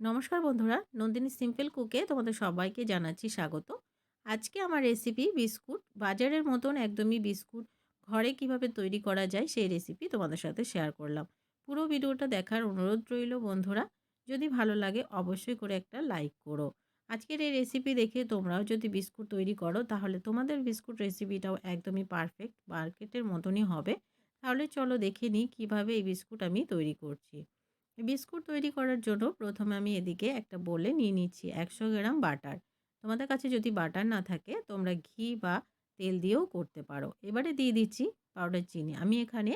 নমস্কার বন্ধুরা, নন্দিনী সিম্পল কুকে তোমাদের সবাইকে জানাচ্ছি স্বাগত। আজকে আমার রেসিপি বিস্কুট, বাজারের মতন একদমই বিস্কুট ঘরে কীভাবে তৈরি করা যায় সেই রেসিপি তোমাদের সাথে শেয়ার করলাম। পুরো ভিডিওটা দেখার অনুরোধ রইল বন্ধুরা, যদি ভালো লাগে অবশ্যই করে একটা লাইক করো। আজকের এই রেসিপি দেখে তোমরাও যদি বিস্কুট তৈরি করো, তাহলে তোমাদের বিস্কুট রেসিপিটাও একদমই পারফেক্ট মার্কেটের মতনই হবে। তাহলে চলো দেখে নিই কীভাবে এই বিস্কুট আমি তৈরি করছি। বিস্কুট তৈরি করার জন্য প্রথমে আমি এদিকে একটা বলে নিয়ে নিচ্ছি একশো গ্রাম বাটার। তোমাদের কাছে যদি বাটার না থাকে, তোমরা ঘি বা তেল দিয়েও করতে পারো। এবারে দিয়ে দিচ্ছি পাউডার চিনি। আমি এখানে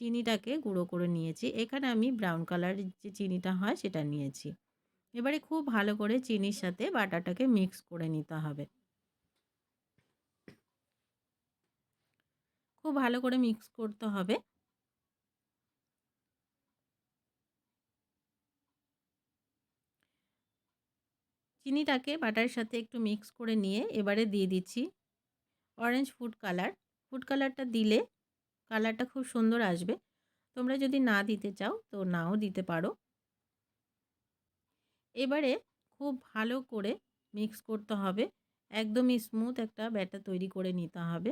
চিনিটাকে গুঁড়ো করে নিয়েছি। এখানে আমি ব্রাউন কালারের যে চিনিটা হয়, সেটা নিয়েছি। এবারে খুব ভালো করে চিনির সাথে বাটারটাকে মিক্স করে নিতে হবে। খুব ভালো করে মিক্স করতে হবে। চিনিটাকে বাটারের সাথে একটু মিক্স করে নিয়ে এবারে দিয়ে দিচ্ছি। অরেঞ্জ ফুড কালার, ফুড কালারটা দিলে কালারটা খুব সুন্দর আসবে। তোমরা যদি না দিতে চাও তো নাও দিতে পারো। এবারে খুব ভালো করে মিক্স করতে হবে। একদমই স্মুথ একটা ব্যাটার তৈরি করে নিতে হবে।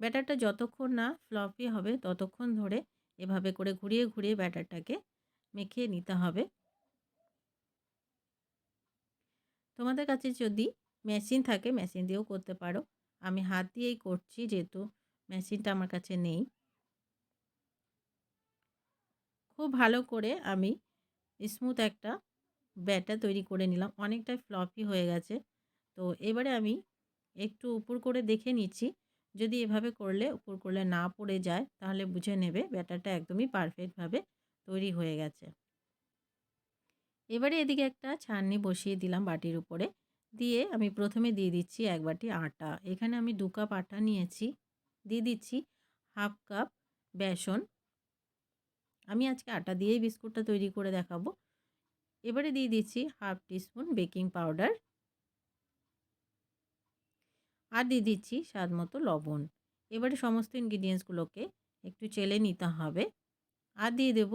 ব্যাটারটা যতক্ষণ না ফ্লফি হবে ততক্ষণ ধরে এভাবে করে ঘুরিয়ে ঘুরিয়ে ব্যাটারটাকে মেখে নিতে হবে। তোমাদের কাছে যদি মেশিন থাকে, মেশিন দিয়েও করতে পারো। আমি হাত দিয়েই করছি যেহেতু মেশিনটা আমার কাছে নেই। খুব ভালো করে আমি স্মুথ একটা ব্যাটার তৈরি করে নিলাম। অনেকটাই ফ্লপি হয়ে গেছে। তো এবারে আমি একটু উপর করে দেখে নিচ্ছি। যদি এভাবে করলে, উপর করলে না পড়ে যায়, তাহলে বুঝে নেবে ব্যাটারটা একদমই পারফেক্টভাবে তৈরি হয়ে গেছে। এবারে এদিকে একটা ছাননি বসিয়ে দিলাম বাটির উপরে। দিয়ে আমি প্রথমে দিয়ে দিচ্ছি এক বাটি আটা। এখানে আমি দু কাপ আটা নিয়েছি। দিয়ে দিচ্ছি হাফ কাপ বেসন। আমি আজকে আটা দিয়েই বিস্কুটটা তৈরি করে দেখাবো। এবারে দিয়ে দিচ্ছি হাফ টিস্পুন বেকিং পাউডার। আর দিয়ে দিচ্ছি স্বাদ মতো লবণ। এবারে সমস্ত ইনগ্রিডিয়েন্টসগুলোকে একটু চেলে নিতে হবে। আর দিয়ে দেব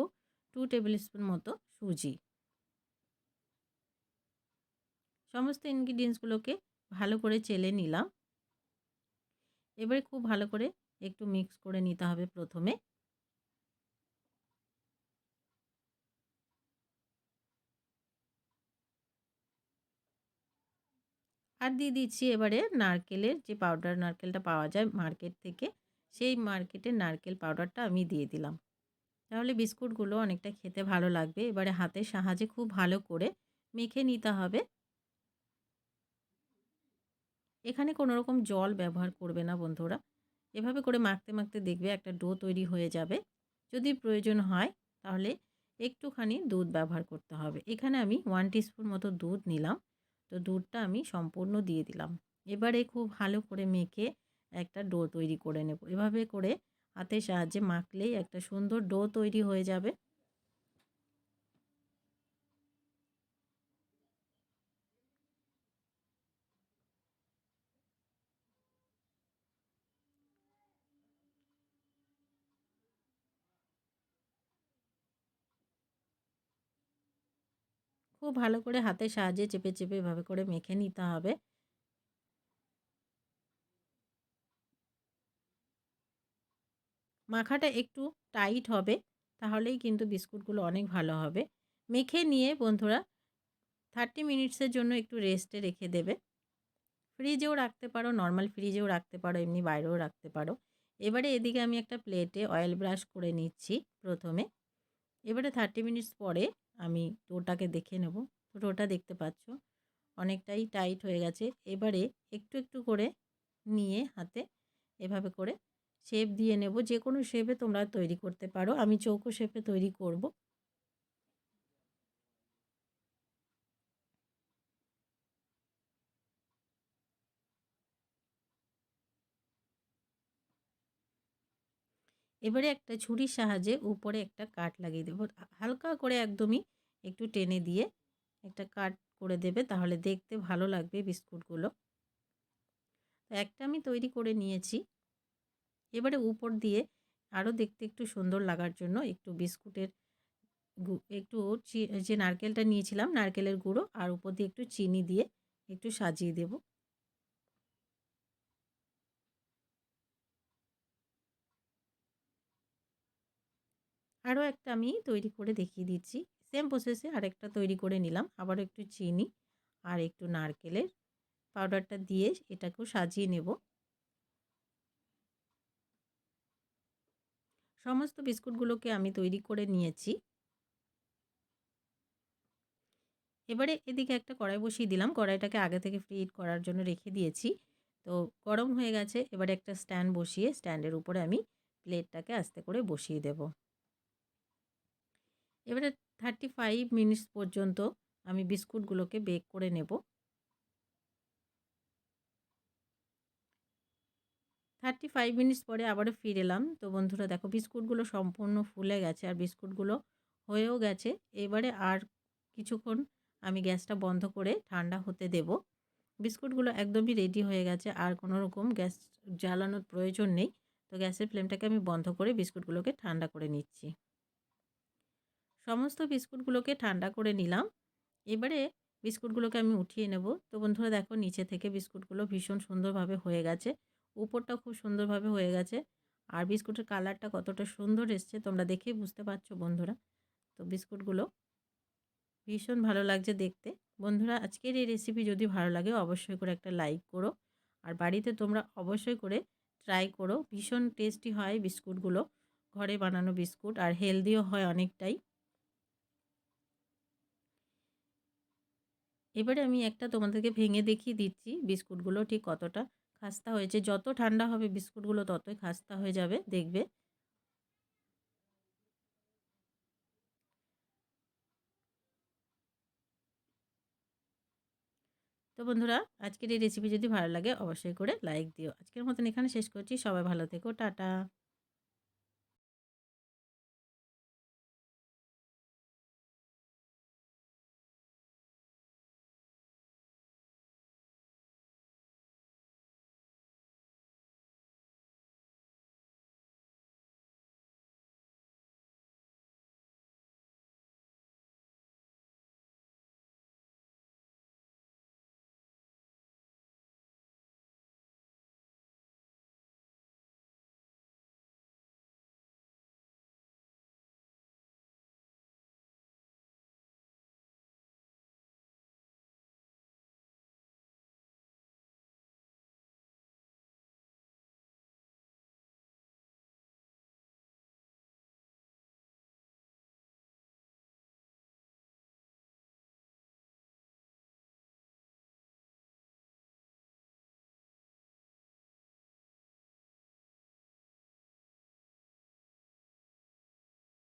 টু টেবিল স্পুন মতো সুজি। সমস্ত ইনগ্রিডিয়েন্টসগুলোকে ভালো করে চেলে নিলাম। এবারে খুব ভালো করে একটু মিক্স করে নিতে হবে প্রথমে। আর দিয়ে দিচ্ছি এবারে নারকেলের যে পাউডার নারকেলটা পাওয়া যায় মার্কেট থেকে, সেই মার্কেটের নারকেল পাউডারটা আমি দিয়ে দিলাম। তাহলে বিস্কুটগুলো অনেকটা খেতে ভালো লাগবে। এবারে হাতের সাহায্যে খুব ভালো করে মেখে নিতে হবে। এখানে কোনো রকম জল ব্যবহার করবে না বন্ধুরা। এভাবে করে মাখতে মাখতে দেখবে একটা ডো তৈরি হয়ে যাবে। যদি প্রয়োজন হয় তাহলে একটুখানি দুধ ব্যবহার করতে হবে। এখানে আমি ওয়ান টিস্পুন মতো দুধ নিলাম। তো দুধটা আমি সম্পূর্ণ দিয়ে দিলাম। এবারে খুব ভালো করে মেখে একটা ডো তৈরি করে নেব। এভাবে করে হাতের সাহায্যে মাখলেই একটা সুন্দর ডো তৈরি হয়ে যাবে। খুব ভালো করে হাতের সাহায্যে চেপে চেপে এভাবে করে মেখে নিতে হবে। মাখাটা একটু টাইট হবে, তাহলেই কিন্তু বিস্কুটগুলো অনেক ভালো হবে। মেখে নিয়ে বন্ধুরা থার্টি মিনিটসের জন্য একটু রেস্টে রেখে দেবে। ফ্রিজেও রাখতে পারো, নর্মাল ফ্রিজেও রাখতে পারো, এমনি বাইরেও রাখতে পারো। এবারে এদিকে আমি একটা প্লেটে অয়েল ব্রাশ করে নিচ্ছি প্রথমে। এবারে থার্টি মিনিটস পরে আমি ডোটাকে দেখে নেব। ডোটা দেখতে পাচ্ছ, অনেকটাই টাইট হয়ে গেছে। এবারে একটু একটু করে নিয়ে হাতে এভাবে করে শেপ দিয়ে নেব। যে কোনো শেপে তোমরা তৈরি করতে পারো। আমি চৌকো শেপে তৈরি করব। এবারে একটা ছুরির সাহায্যে উপরে একটা কাট লাগিয়ে দেবো। হালকা করে একদমই একটু টেনে দিয়ে একটা কাট করে দেবে, তাহলে দেখতে ভালো লাগবে বিস্কুটগুলো। একটা আমি তৈরি করে নিয়েছি। এবারে উপর দিয়ে আরও দেখতে একটু সুন্দর লাগার জন্য একটু বিস্কুটের একটু যে নারকেলটা নিয়েছিলাম, নারকেলের গুঁড়ো, আর উপর দিয়ে একটু চিনি দিয়ে একটু সাজিয়ে দেব। আরও একটা আমি তৈরি করে দেখিয়ে দিচ্ছি। সেম প্রসেসে আরেকটা তৈরি করে নিলাম। আবার একটু চিনি আর একটু নারকেলের পাউডারটা দিয়ে এটাকেও সাজিয়ে নেব। সমস্ত বিস্কুটগুলোকে আমি তৈরি করে নিয়েছি। এবারে এদিকে একটা কড়াই বসিয়ে দিলাম। কড়াইটাকে আগে থেকে ফ্রি হিট করার জন্য রেখে দিয়েছি। তো গরম হয়ে গেছে। এবারে একটা স্ট্যান্ড বসিয়ে স্ট্যান্ডের উপরে আমি প্লেটটাকে আস্তে করে বসিয়ে দেব। এবারে থার্টি ফাইভ মিনিটস পর্যন্ত আমি বিস্কুটগুলোকে বেক করে নেব। থার্টি ফাইভ মিনিটস পরে আবারও ফিরে এলাম। তো বন্ধুরা দেখো বিস্কুটগুলো সম্পূর্ণ ফুলে গেছে আর বিস্কুটগুলো হয়েও গেছে। এবারে আর কিছুক্ষণ আমি গ্যাসটা বন্ধ করে ঠান্ডা হতে দেব। বিস্কুটগুলো একদমই রেডি হয়ে গেছে, আর কোনো রকম গ্যাস জ্বালানোর প্রয়োজন নেই। তো গ্যাসের ফ্লেমটাকে আমি বন্ধ করে বিস্কুটগুলোকে ঠান্ডা করে নিচ্ছি। সমস্ত বিস্কুটগুলোকে ঠান্ডা করে নিলাম। এবারে বিস্কুটগুলোকে আমি উঠিয়ে নেব। তো বন্ধুরা দেখো নিচে থেকে বিস্কুটগুলো ভীষণ সুন্দরভাবে হয়ে গেছে। উপরটা খুব সুন্দরভাবে হয়ে গেছে। আর বিস্কুটের কালারটা কতটা সুন্দর এসছে তোমরা দেখেই বুঝতে পারছ বন্ধুরা। তো বিস্কুটগুলো ভীষণ ভালো লাগছে দেখতে। বন্ধুরা আজকের এই রেসিপি যদি ভালো লাগে অবশ্যই করে একটা লাইক করো। আর বাড়িতে তোমরা অবশ্যই করে ট্রাই করো। ভীষণ টেস্টি হয় বিস্কুটগুলো। ঘরে বানানো বিস্কুট আর হেলদিও হয় অনেকটাই। এবারে আমি একটা তোমাদেরকে ভেঙে দেখিয়ে দিচ্ছি বিস্কুটগুলো ঠিক কতটা খাস্তা হয়েছে। যত ঠান্ডা হবে বিস্কুটগুলো ততই খাস্তা হয়ে যাবে, দেখবে। তো বন্ধুরা, আজকের এই রেসিপি যদি ভালো লাগে অবশ্যই করে লাইক দিও। আজকের মতন এখানে শেষ করছি। সবাই ভালো থেকো। টাটা।